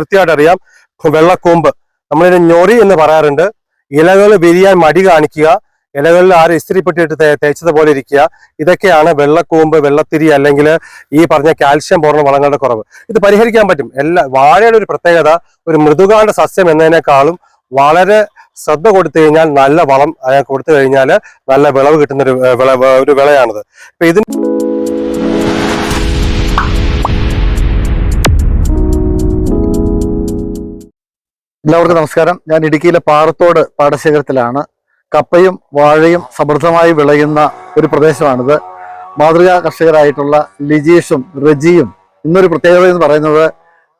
കൃത്യമായിട്ട് അറിയാം. വെള്ളക്കൂമ്പ്. നമ്മളിതിനെ ഞൊറി എന്ന് പറയാറുണ്ട്. ഇലകൾ വിരിയാൻ മടി കാണിക്കുക. ഇലകളിൽ ആരും ഇസ്തിരിപ്പെട്ടിട്ട് തേച്ചത് പോലെ ഇരിക്കുക. ഇതൊക്കെയാണ് വെള്ളക്കൂമ്പ് വെള്ളത്തിരി അല്ലെങ്കിൽ ഈ പറഞ്ഞ കാൽഷ്യം പോർണ വളങ്ങളുടെ കുറവ്. ഇത് പരിഹരിക്കാൻ പറ്റും. എല്ലാ വാഴയുടെ ഒരു പ്രത്യേകത ഒരു മൃദുകാണ്ട സസ്യം എന്നതിനേക്കാളും വളരെ ശ്രദ്ധ കൊടുത്തു കഴിഞ്ഞാൽ നല്ല വളം കൊടുത്തു കഴിഞ്ഞാൽ നല്ല വിളവ് കിട്ടുന്ന ഒരു വിളവ് വിള ഒരു വിളയാണിത്. ഇപ്പൊ ഇതിന് എല്ലാവർക്കും നമസ്കാരം. ഞാൻ ഇടുക്കിയിലെ പാറത്തോട് പാടശേഖരത്തിലാണ്. കപ്പയും വാഴയും സമൃദ്ധമായി വിളയുന്ന ഒരു പ്രദേശമാണിത്. മാതൃകാ കർഷകരായിട്ടുള്ള ലിജീഷും റജിയും ഇന്നൊരു പ്രത്യേകത എന്ന് പറയുന്നത്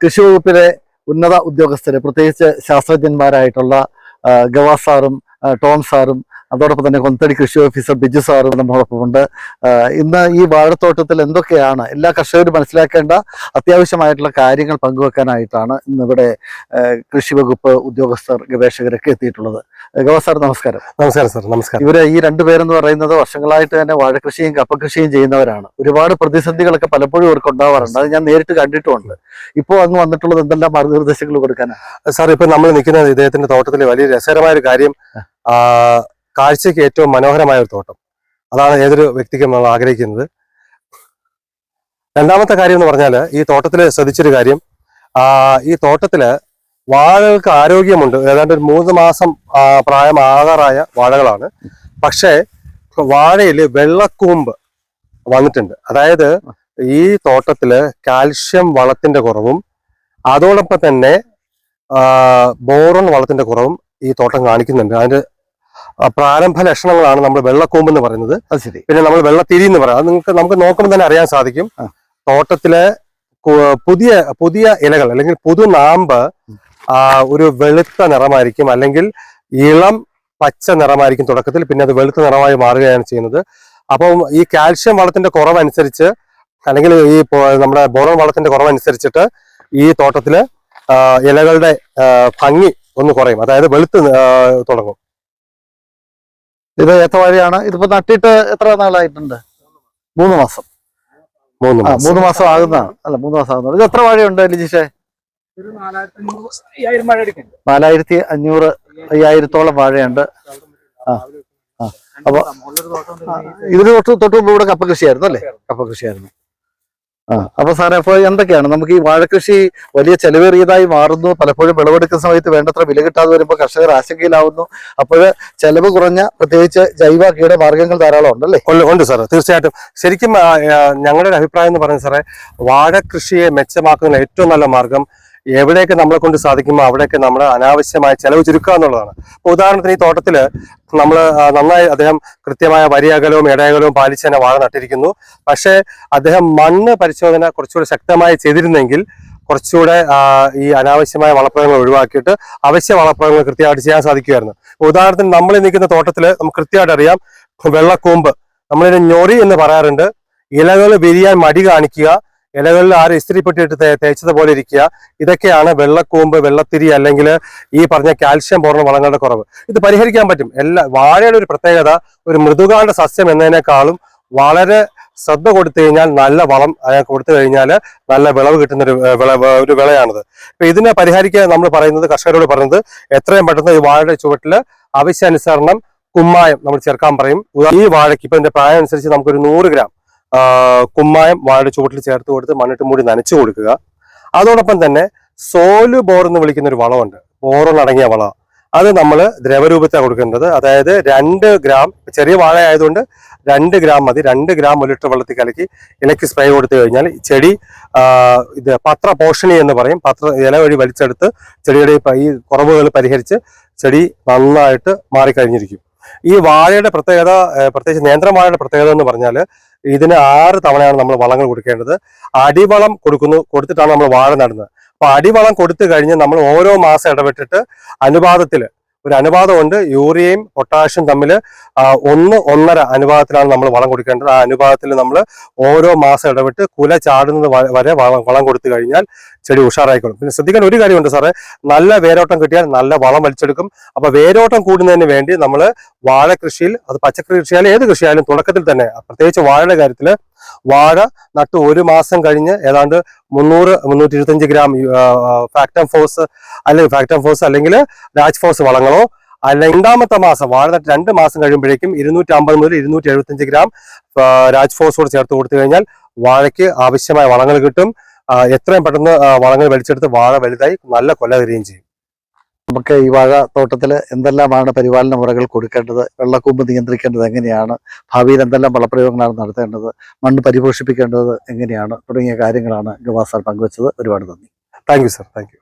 കൃഷി വകുപ്പിലെ ഉന്നത ഉദ്യോഗസ്ഥര് പ്രത്യേകിച്ച് ശാസ്ത്രജ്ഞന്മാരായിട്ടുള്ള ഗവാസാറും സാറും ടോം സാറും അതോടൊപ്പം തന്നെ കൊന്തടി കൃഷി ഓഫീസർ ബിജു സാറും നമ്മളോടൊപ്പം ഉണ്ട്. ഇന്ന് ഈ വാഴത്തോട്ടത്തിൽ എന്തൊക്കെയാണ് എല്ലാ കർഷകരും മനസ്സിലാക്കേണ്ട അത്യാവശ്യമായിട്ടുള്ള കാര്യങ്ങൾ പങ്കുവെക്കാനായിട്ടാണ് ഇന്ന് ഇവിടെ കൃഷി വകുപ്പ് ഉദ്യോഗസ്ഥർ ഗവേഷകരൊക്കെ എത്തിയിട്ടുള്ളത്. ഗവ സാർ നമസ്കാരം. നമസ്കാരം സാർ നമസ്കാരം. ഇവർ ഈ രണ്ടുപേരെന്ന് പറയുന്നത് വർഷങ്ങളായിട്ട് തന്നെ വാഴകൃഷിയും കപ്പകൃഷിയും ചെയ്യുന്നവരാണ്. ഒരുപാട് പ്രതിസന്ധികളൊക്കെ പലപ്പോഴും ഇവർക്ക് ഉണ്ടാവാറുണ്ട്. അത് ഞാൻ നേരിട്ട് കണ്ടിട്ടുമുണ്ട്. ഇപ്പോൾ അങ്ങ് വന്നിട്ടുള്ളത് എന്തെല്ലാം മാർഗനിർദ്ദേശങ്ങൾ കൊടുക്കാനാണ് സാർ ഇപ്പൊ നമ്മൾ നിൽക്കുന്നത് ഇദ്ദേഹത്തിന്റെ തോട്ടത്തിൽ വലിയ രസകരമായ ഒരു കാര്യം കാഴ്ചയ്ക്ക് ഏറ്റവും മനോഹരമായ ഒരു തോട്ടം. അതാണ് ഏതൊരു വ്യക്തിക്കും നമ്മൾ ആഗ്രഹിക്കുന്നത്. രണ്ടാമത്തെ കാര്യം എന്ന് പറഞ്ഞാൽ ഈ തോട്ടത്തിൽ ശ്രദ്ധിച്ചൊരു കാര്യം. ഈ തോട്ടത്തിൽ വാഴകൾക്ക് ആരോഗ്യമുണ്ട്. ഏതാണ്ട് ഒരു മൂന്ന് മാസം പ്രായമാകാറായ വാഴകളാണ്. പക്ഷേ വാഴയിൽ വെള്ളക്കൂമ്പ് വന്നിട്ടുണ്ട്. അതായത് ഈ തോട്ടത്തിൽ കാൽഷ്യം വളത്തിന്റെ കുറവും അതോടൊപ്പം തന്നെ ബോറോൺ വളത്തിന്റെ കുറവും ഈ തോട്ടം കാണിക്കുന്നുണ്ട്. അതിന്റെ പ്രാരംഭ ലക്ഷണങ്ങളാണ് നമ്മൾ വെള്ളക്കൂമ്പ് എന്ന് പറയുന്നത്. അത് ശരി. പിന്നെ നമ്മൾ വെള്ളത്തിരി എന്ന് പറയാം. അത് നിങ്ങൾക്ക് നമുക്ക് നോക്കുമ്പോൾ തന്നെ അറിയാൻ സാധിക്കും. തോട്ടത്തിലെ പുതിയ പുതിയ ഇലകൾ അല്ലെങ്കിൽ പുതു നാമ്പ് ആ, ഒരു വെളുത്ത നിറമായിരിക്കും. അല്ലെങ്കിൽ ഇളം പച്ച നിറമായിരിക്കും തുടക്കത്തിൽ. പിന്നെ അത് വെളുത്ത നിറമായി മാറുകയാണ് ചെയ്യുന്നത്. അപ്പം ഈ കാൽഷ്യം വളത്തിന്റെ കുറവനുസരിച്ച് അല്ലെങ്കിൽ ഈ നമ്മുടെ ബോറോൺ വളത്തിന്റെ കുറവനുസരിച്ചിട്ട് ഈ തോട്ടത്തിൽ ഇലകളുടെ ഭംഗി ഒന്ന് കുറയും. അതായത് വെളുത്ത് തുടങ്ങും. ഇത് ഏത്തവാഴയാണ് ഇതിപ്പോ നട്ടിട്ട് എത്ര നാളായിട്ടുണ്ട്? മൂന്ന് മാസം. മൂന്ന് ആ മാസം. മൂന്ന് മാസം ആകുന്നതാണ്. അല്ല മൂന്ന് മാസം ആകുന്നതാണ്. ഇത് എത്ര വാഴയുണ്ട് ലിജിഷേ? നാലായിരത്തി അഞ്ഞൂറ് നാലായിരത്തി അയ്യായിരത്തോളം വാഴയുണ്ട്. ആ. ആ. അപ്പൊ- ഇതിന് തൊട്ട് തൊട്ട് മുമ്പ് ഇവിടെ കപ്പ കൃഷിയായിരുന്നു അല്ലേ? കപ്പ കൃഷിയായിരുന്നു ആ അപ്പൊ സാറേ അപ്പൊ എന്തൊക്കെയാണ്? നമുക്ക് ഈ വാഴകൃഷി വലിയ ചെലവേറിയതായി മാറുന്നു. പലപ്പോഴും വിളവെടുക്കുന്ന സമയത്ത് വേണ്ടത്ര വില കിട്ടാതെ വരുമ്പോൾ കർഷകർ ആശങ്കയിലാവുന്നു. അപ്പോൾ ചെലവ് കുറഞ്ഞ പ്രത്യേകിച്ച് ജൈവ കീടമാർഗങ്ങൾ ധാരാളം ഉണ്ടല്ലേ? ഉണ്ട് സാർ തീർച്ചയായിട്ടും. ശരിക്കും ഞങ്ങളുടെ ഒരു അഭിപ്രായം എന്ന് പറയുന്നത് സാറേ വാഴകൃഷിയെ മെച്ചമാക്കുന്ന ഏറ്റവും നല്ല മാർഗം എവിടെയൊക്കെ നമ്മളെ കൊണ്ട് സാധിക്കുമോ അവിടെയൊക്കെ നമ്മൾ അനാവശ്യമായ ചെലവ് ചുരുക്കുക എന്നുള്ളതാണ്. അപ്പോൾ ഉദാഹരണത്തിന് ഈ തോട്ടത്തിൽ നമ്മൾ നന്നായി അദ്ദേഹം കൃത്യമായ വരിയകലവും ഇടയകലവും പാലിച്ച് തന്നെ വാഴ നട്ടിരിക്കുന്നു. പക്ഷേ അദ്ദേഹം മണ്ണ് പരിശോധന കുറച്ചുകൂടെ ശക്തമായി ചെയ്തിരുന്നെങ്കിൽ കുറച്ചുകൂടെ ഈ അനാവശ്യമായ വളപ്രയോഗങ്ങൾ ഒഴിവാക്കിയിട്ട് അവശ്യ വളപ്രയോഗങ്ങൾ കൃത്യമായിട്ട് ചെയ്യാൻ സാധിക്കുമായിരുന്നു. ഉദാഹരണത്തിന് നമ്മൾ നിൽക്കുന്ന തോട്ടത്തിൽ നമുക്ക് കൃത്യമായിട്ട് അറിയാം വെള്ളക്കൂമ്പ്. നമ്മളിതിന് ഞൊറി എന്ന് പറയാറുണ്ട്. ഇലകൾ വിരിയാൻ മടി കാണിക്കുക ഇലകളിൽ ആരും ഇസ്തിരിപ്പെട്ടിട്ട് തേച്ചത് പോലെ ഇരിക്കുക. ഇതൊക്കെയാണ് വെള്ളക്കൂമ്പ് വെള്ളത്തിരി അല്ലെങ്കിൽ ഈ പറഞ്ഞ കാൽഷ്യം പോർണ വളങ്ങളുടെ കുറവ്. ഇത് പരിഹരിക്കാൻ പറ്റും. എല്ലാ വാഴയുടെ ഒരു പ്രത്യേകത ഒരു മൃദുകാണ്ട സസ്യം എന്നതിനേക്കാളും വളരെ ശ്രദ്ധ കൊടുത്തു കഴിഞ്ഞാൽ നല്ല വളം കൊടുത്തു കഴിഞ്ഞാൽ നല്ല വിളവ് കിട്ടുന്ന ഒരു വിളവ് വിള ഒരു വിളയാണിത്. ഇപ്പൊ ഇതിനെ പരിഹരിക്കാൻ നമ്മൾ പറയുന്നത് കർഷകരോട് പറയുന്നത് എത്രയും പെട്ടെന്ന് ഈ വാഴയുടെ ചുവട്ടിൽ ആവശ്യാനുസരണം കുമ്മായം നമ്മൾ ചേർക്കാൻ പറയും. ഈ വാഴയ്ക്ക് ഇപ്പൊ ഇതിന്റെ പ്രായം അനുസരിച്ച് നമുക്കൊരു നൂറ് ഗ്രാം. കുമ്മായം വാഴയുടെ ചുവട്ടിൽ ചേർത്ത് കൊടുത്ത് മണ്ണിട്ട് മൂടി നനച്ചു കൊടുക്കുക. അതോടൊപ്പം തന്നെ സോൽ ബോർ എന്ന് വിളിക്കുന്ന ഒരു വളമുണ്ട് ബോറോൺ അടങ്ങിയ വള. അത് നമ്മൾ ദ്രവരൂപത്താണ് കൊടുക്കേണ്ടത്. അതായത് രണ്ട് ഗ്രാം ചെറിയ വാഴ ആയതുകൊണ്ട് രണ്ട് ഗ്രാം മതി. രണ്ട് ഗ്രാം ഒരു ലിറ്റർ വെള്ളത്തിൽ കലക്കി ഇലക്ക് സ്പ്രേ കൊടുത്തു കഴിഞ്ഞാൽ ചെടി ഇത് പത്ര പോഷണി എന്ന് പറയും. പത്ര ഇല വഴി വലിച്ചെടുത്ത് ചെടിയുടെ ഈ കുറവുകൾ പരിഹരിച്ച് ചെടി നന്നായിട്ട് മാറിക്കഴിഞ്ഞിരിക്കും. ഈ വാഴയുടെ പ്രത്യേകത പ്രത്യേകിച്ച് നേന്ത്രം വാഴയുടെ പ്രത്യേകത എന്ന് പറഞ്ഞാൽ ഇതിന് ആറ് തവണയാണ് നമ്മൾ വളങ്ങൾ കൊടുക്കേണ്ടത്. അടിവളം കൊടുക്കുന്നു കൊടുത്തിട്ടാണ് നമ്മൾ വാഴ നടുന്നത്. അപ്പൊ അടിവളം കൊടുത്തു കഴിഞ്ഞ് നമ്മൾ ഓരോ മാസം ഇടപെട്ടിട്ട് അനുപാതത്തിൽ ഒരു അനുപാതമുണ്ട്. യൂറിയയും പൊട്ടാഷ്യം തമ്മിൽ ഒന്ന് ഒന്നര അനുപാതത്തിലാണ് നമ്മൾ വളം കൊടുക്കേണ്ടത്. ആ അനുപാതത്തിൽ നമ്മൾ ഓരോ മാസം ഇടവിട്ട് കുല ചാടുന്നത് വരെ വളം കൊടുത്തു കഴിഞ്ഞാൽ ചെടി ഉഷാറായിക്കോളും. പിന്നെ ശ്രദ്ധിക്കാൻ ഒരു കാര്യമുണ്ട് സാറേ. നല്ല വേരോട്ടം കിട്ടിയാൽ നല്ല വളം വലിച്ചെടുക്കും. അപ്പൊ വേരോട്ടം കൂടുന്നതിന് വേണ്ടി നമ്മൾ വാഴ കൃഷിയിൽ അത് പച്ചക്കറി കൃഷിയായാലും ഏത് കൃഷിയായാലും തുടക്കത്തിൽ തന്നെ പ്രത്യേകിച്ച് വാഴയുടെ കാര്യത്തിൽ വാഴ നട്ട് ഒരു മാസം കഴിഞ്ഞ് ഏതാണ്ട് മുന്നൂറ് മുന്നൂറ്റി ഇരുപത്തഞ്ച് ഗ്രാം ഫാക്ടം ഫോഴ്സ് അല്ലെങ്കിൽ ഫാക്ടം ഫോഴ്സ് അല്ലെങ്കിൽ രാജ് ഫോഴ്സ് വളങ്ങളോ അല്ല രണ്ടാമത്തെ മാസം വാഴ നട്ട് രണ്ട് മാസം കഴിയുമ്പോഴേക്കും ഇരുന്നൂറ്റി അമ്പത് മുതൽ ഇരുന്നൂറ്റി എഴുപത്തഞ്ച് ഗ്രാം രാജ് ഫോഴ്സ് കൂടെ ചേർത്ത് കൊടുത്തു കഴിഞ്ഞാൽ വാഴയ്ക്ക് ആവശ്യമായ വളങ്ങൾ കിട്ടും. എത്രയും പെട്ടെന്ന് വളങ്ങൾ വലിച്ചെടുത്ത് വാഴ വലുതായി നല്ല കൊല തരികയും ചെയ്യും. നമുക്ക് ഈ വാഴ തോട്ടത്തിൽ എന്തെല്ലാമാണ് പരിപാലന മുറകൾ കൊടുക്കേണ്ടത്? വെള്ളക്കൂമ്പ് നിയന്ത്രിക്കേണ്ടത് എങ്ങനെയാണ്? ഭാവിയിൽ എന്തെല്ലാം വളപ്രയോഗങ്ങളാണ് നടത്തേണ്ടത്? മണ്ണ് പരിപോഷിപ്പിക്കേണ്ടത് എങ്ങനെയാണ്? തുടങ്ങിയ കാര്യങ്ങളാണ് ഗവാസാർ പങ്കുവച്ചത്. ഒരുപാട് നന്ദി. Thank you sir thank you